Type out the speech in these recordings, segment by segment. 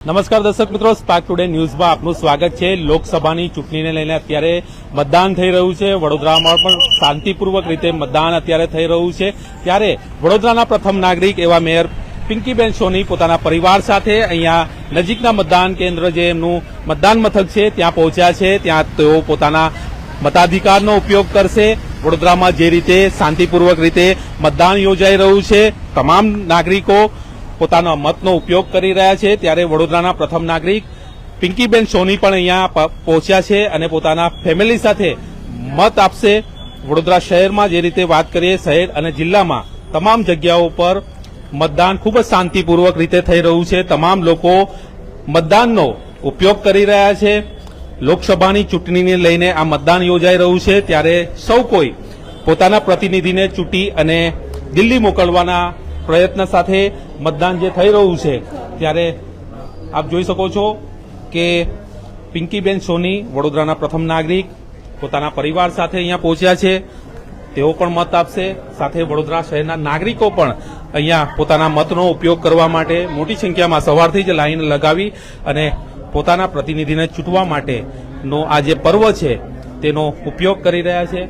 નમસ્કાર દર્શક મિત્રો સ્પાર્ક ટુડે ન્યૂઝમાં આપનું સ્વાગત છે. લોકસભાની ચૂંટણીને લઈને અત્યારે મતદાન થઈ રહ્યું છે. વડોદરામાં પણ શાંતિપૂર્વક રીતે મતદાન અત્યારે થઈ રહ્યું છે. ત્યારે વડોદરાના પ્રથમ નાગરિક એવા મેયર પિંકીબેન સોની પોતાના પરિવાર સાથે અહીંયા નજીકના મતદાન કેન્દ્ર જે એમનું મતદાન મથક છે, ત્યાં પહોંચ્યા છે. ત્યાં તેઓ પોતાના મતાધિકારનો ઉપયોગ કરશે. વડોદરામાં જે રીતે શાંતિપૂર્વક રીતે મતદાન યોજાઈ રહ્યું છે, તમામ નાગરિકો પોતાના મતનો ઉપયોગ કરી રહ્યા છે, ત્યારે વડોદરાના પ્રથમ નાગરિક પિંકીબેન સોની પણ અહીંયા પહોંચ્યા છે અને પોતાના ફેમિલી સાથે મત આપશે. વડોદરા શહેરમાં જે રીતે વાત કરીએ, શહેર અને જિલ્લામાં તમામ જગ્યાઓ પર મતદાન ખૂબ જ શાંતિપૂર્વક રીતે થઈ રહ્યું છે. તમામ લોકો મતદાનનો ઉપયોગ કરી રહ્યા છે. લોકસભાની ચૂંટણીને લઈને આ મતદાન યોજાઈ રહ્યું છે. ત્યારે સૌ કોઈ પોતાના પ્રતિનિધિને ચૂંટી અને દિલ્હી મોકલવાના પ્રયત્ન સાથે મતદાન જે થઈ રહ્યું છે, ત્યારે આપ જોઈ શકો છો કે પિંકીબેન સોની વડોદરાના પ્રથમ નાગરિક, પોતાના પરિવાર સાથે અહીંયા પહોંચ્યા છે. તેઓ પણ મત આપશે. સાથે વડોદરા શહેરના નાગરિકો પણ અહીંયા પોતાના મતનો ઉપયોગ કરવા માટે મોટી સંખ્યામાં સવારથી જ લાઈન લગાવી અને પોતાના પ્રતિનિધિને ચૂંટવા માટેનો આ જે પર્વ છે, તેનો ઉપયોગ કરી રહ્યા છે.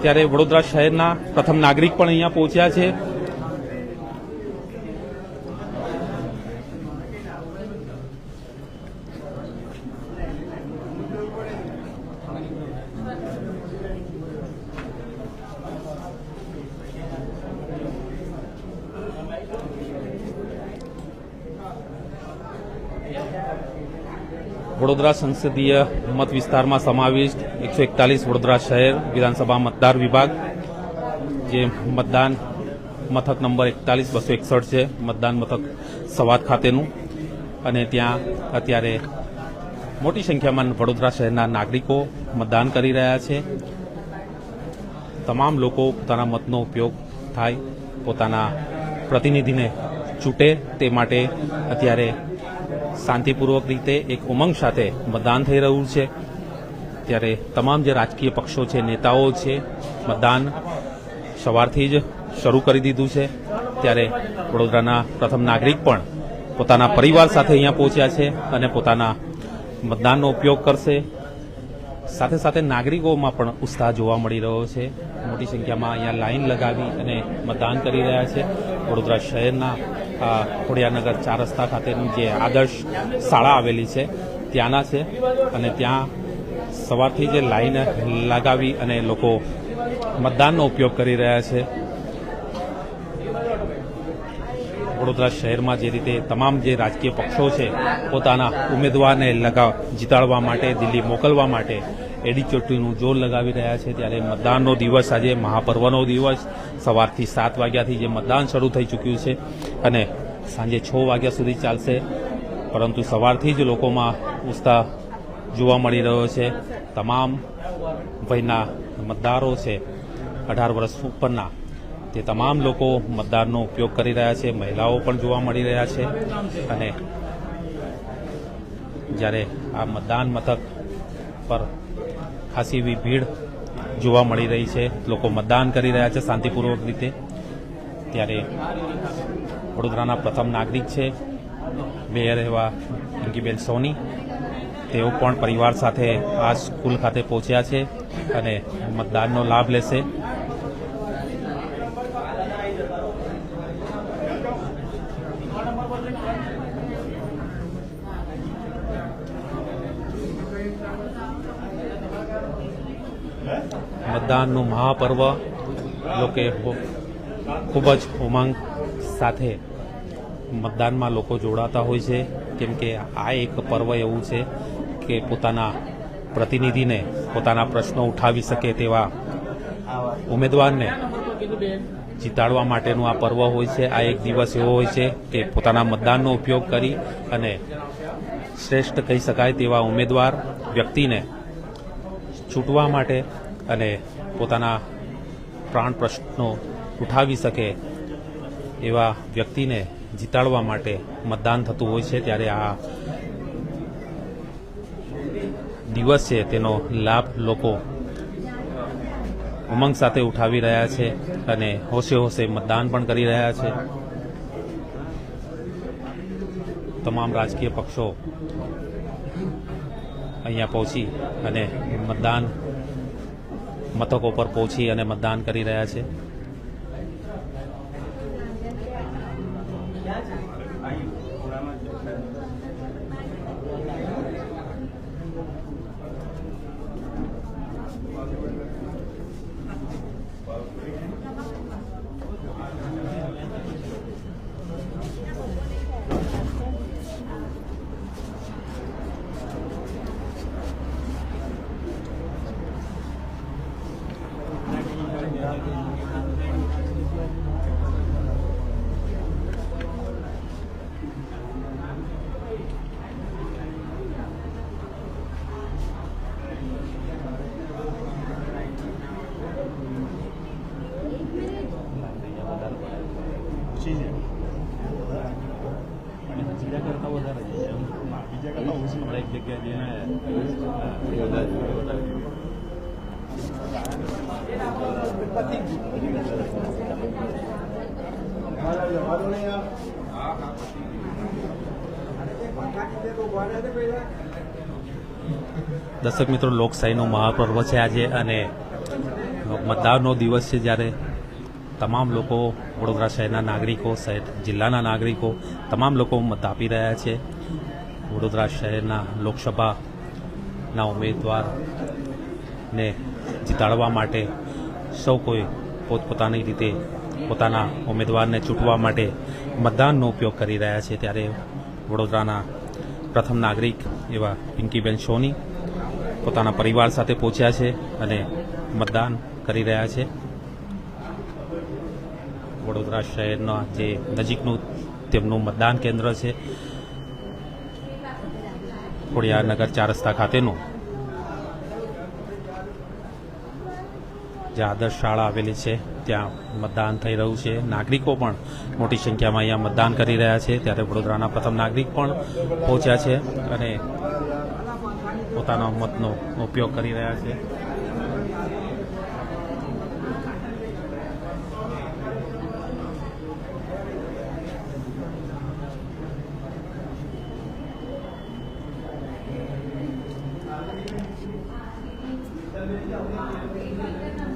ત્યારે વડોદરા શહેરના પ્રથમ નાગરિક પણ અહીંયા પહોંચ્યા છે. વડોદરા સંસદીય મત વિસ્તારમાં સમાવિષ્ટ એકસો એકતાલીસ વડોદરા શહેર વિધાનસભા મતદાર વિભાગ, જે મતદાન મથક નંબર એકતાલીસ, બસો એકસઠ છે, મતદાન મથક સવાદ ખાતેનું. અને ત્યાં અત્યારે મોટી સંખ્યામાં વડોદરા શહેરના નાગરિકો મતદાન કરી રહ્યા છે. તમામ લોકો પોતાના મતનો ઉપયોગ થાય, પોતાના પ્રતિનિધિને ચૂંટે તે માટે અત્યારે શાંતિપૂર્વક રીતે એક ઉમંગ સાથે મતદાન થઈ રહ્યું છે. ત્યારે તમામ જે રાજકીય પક્ષો છે, નેતાઓ છે, મતદાન સવારથી જ શરૂ કરી દીધું છે. ત્યારે વડોદરાના પ્રથમ નાગરિક પણ પોતાના પરિવાર સાથે અહીંયા પહોંચ્યા છે અને પોતાના મતદાનનો ઉપયોગ કરશે. સાથે સાથે નાગરિકોમાં પણ ઉત્સાહ જોવા મળી રહ્યો છે. મોટી સંખ્યામાં અહીંયા લાઈન લગાવી અને મતદાન કરી રહ્યા છે. વડોદરા શહેરના ખોડિયાનગર ચાર રસ્તા ખાતેની જે આદર્શ શાળા આવેલી છે, ત્યાંના છે. અને ત્યાં સવારથી જે લાઈન લગાવી અને લોકો મતદાનનો ઉપયોગ કરી રહ્યા છે. વડોદરા શહેરમાં જે રીતે તમામ જે રાજકીય પક્ષો છે, પોતાના ઉમેદવારને લગાવ જીતાડવા માટે, દિલ્હી મોકલવા માટે એડી ચોટીનું જોર લગાવી રહ્યા છે ત્યારે મતદાનનો દિવસ આજે મહાપર્વનો દિવસ. સવારથી સાત વાગ્યાથી જે મતદાન શરૂ થઈ ચૂક્યું છે અને સાંજે છ વાગ્યા સુધી ચાલશે. પરંતુ સવારથી જ લોકોમાં ઉત્સાહ જોવા મળી રહ્યો છે. તમામ વયના મતદારો છે, અઢાર વર્ષ ઉપરના, તે તમામ લોકો મતદાનનો ઉપયોગ કરી રહ્યા છે. મહિલાઓ પણ જોવા મળી રહ્યા છે અને જ્યારે આ મતદાન મથક પર ખાસી એવી ભીડ જોવા મળી રહી છે. લોકો મતદાન કરી રહ્યા છે શાંતિપૂર્વક રીતે. ત્યારે વડોદરાના પ્રથમ નાગરિક છે મેયર એવા પિંકીબેન સોની. તેઓ પણ પરિવાર સાથે આ સ્કૂલ ખાતે પહોંચ્યા છે અને મતદાનનો લાભ લેશે. મતદાનનું મહાપર્વ લોકે ખૂબ જ ઉમંગ સાથે મતદાનમાં લોકો જોડાતા હોય છે. કેમ કે આ એક પર્વ એવું છે કે પોતાના પ્રતિનિધિને પોતાના પ્રશ્નો ઉઠાવી શકે તેવા ઉમેદવારને જીતાડવા માટેનું આ પર્વ હોય છે. આ એક દિવસ એવો હોય છે કે પોતાના મતદાનનો ઉપયોગ કરી અને શ્રેષ્ઠ કહી શકાય તેવા ઉમેદવાર વ્યક્તિને છૂટવા માટે અને પોતાના પ્રાણ પ્રશ્નો ઉઠાવી શકે એવા વ્યક્તિને જીતાડવા માટે મતદાન થતું હોય છે, ત્યારે આ દિવસ છે, તેનો લાભ લોકો ઉમંગ સાથે ઉઠાવી રહ્યા છે અને હોશે હોશે મતદાન પણ કરી રહ્યા છે. તમામ રાજકીય પક્ષો અહીંયા પહોંચી અને મતદાન મથકો પર પહોંચી અને મતદાન કરી રહ્યા છે. દર્શક મિત્રો, લોકશાહીનો મહાપર્વ છે આજે અને મતદાનનો દિવસ છે જ્યારે તમામ લોકો વડોદરા શહેરના નાગરિકો શહેર જિલ્લાના નાગરિકો તમામ લોકો મત આપી રહ્યા છે. વડોદરા શહેરના લોકસભાના ઉમેદવારને જીતાડવા માટે સૌ કોઈ પોતપોતાની રીતે પોતાના ઉમેદવારને ચૂંટવા માટે મતદાનનો ઉપયોગ કરી રહ્યા છે. ત્યારે વડોદરાના પ્રથમ નાગરિક એવા પિંકીબેન સોની પોતાના પરિવાર સાથે પહોંચ્યા છે અને મતદાન કરી રહ્યા છે. વડોદરા શહેરના જે નજીકનું તેમનું મતદાન કેન્દ્ર છે. ખોડિયારનગર ચાર રસ્તા ખાતેનું જે આદર્શ શાળા આવેલી છે, ત્યાં મતદાન થઈ રહ્યું છે નાગરિકો પણ મોટી સંખ્યામાં અહીંયા મતદાન કરી રહ્યા છે ત્યારે વડોદરાના પ્રથમ નાગરિક પણ પહોંચ્યા છે અને પોતાના મતનો ઉપયોગ કરી રહ્યા છે Gracias.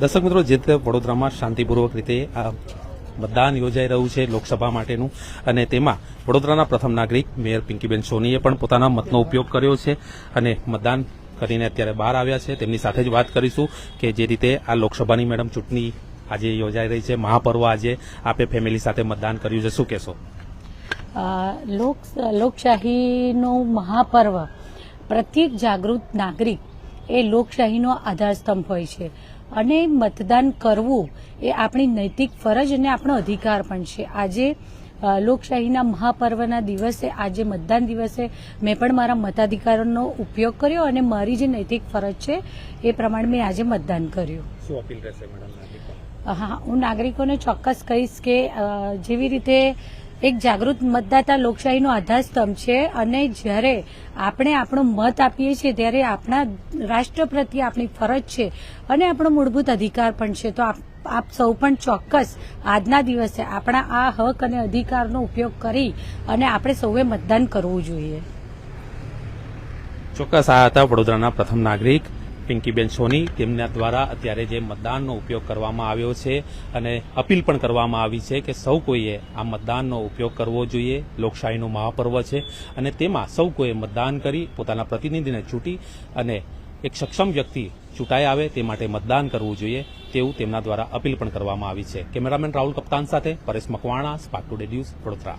દર્શક મિત્રો જે વડોદરામાં શાંતિપૂર્વક રીતે આ મતદાન યોજાઈ રહ્યું છે લોકસભા માટેનું. અને તેમાં વડોદરાના પ્રથમ નાગરિક મેયર પિંકીબેન સોનીએ પણ પોતાના મતનો ઉપયોગ કર્યો છે અને મતદાન કરીને અત્યારે બહાર આવ્યા છે. તેમની સાથે જ વાત કરીશું કે જે રીતે આ લોકસભાની મેડમ ચૂંટણી આજે યોજાઈ રહી છે. મહાપર્વ આજે આપે ફેમિલી સાથે મતદાન કર્યું છે. શું કહેશો? લોક લોકશાહીનું મહાપર્વ પ્રત્યેક જાગૃત નાગરિક એ લોકશાહીનો આધારસ્તંભ હોય છે. અને મતદાન કરવું એ આપણી નૈતિક ફરજ અને આપણો અધિકાર પણ છે. આજે લોકશાહીના મહાપર્વના દિવસે આજે મતદાન દિવસે મેં પણ મારા મતાધિકારનો ઉપયોગ કર્યો અને મારી જે નૈતિક ફરજ છે એ પ્રમાણે મેં આજે મતદાન કર્યું. શું અપીલ રહેશે મેડમ હા હું નાગરિકોને ચોક્કસ કહીશ કે જેવી રીતે એક જાગૃત મતદાતા લોકશાહીનો આધારસ્તંભ છે અને જ્યારે આપણે આપણો મત આપીએ છીએ ત્યારે આપણા રાષ્ટ્ર પ્રત્યે આપણી ફરજ છે અને આપણો મૂળભૂત અધિકાર પણ છે. તો આપ સૌ પણ ચોક્કસ આજના દિવસે આપણા આ હક અને અધિકારનો ઉપયોગ કરી અને આપણે સૌએ મતદાન કરવું જોઈએ. ચોક્કસ, આ હતા વડોદરાના પ્રથમ નાગરિક પિંકીબેન સોની તેમના દ્વારા અત્યારે જે મતદાનનો ઉપયોગ કરવામાં આવ્યો છે અને અપીલ પણ કરવામાં આવી છે કે સૌ કોઈએ આ મતદાનનો ઉપયોગ કરવો જોઈએ. લોકશાહીનું મહાપર્વ છે અને તેમાં સૌ કોઈએ મતદાન કરી પોતાના પ્રતિનિધિને ચૂંટી અને એક સક્ષમ વ્યક્તિ ચૂંટાઈ આવે તે માટે મતદાન કરવું જોઈએ તેવું તેમના દ્વારા અપીલ પણ કરવામાં આવી છે. કેમેરામેન રાહુલ કપ્તાન સાથે Paresh Makwana Spark Today news Vadodara.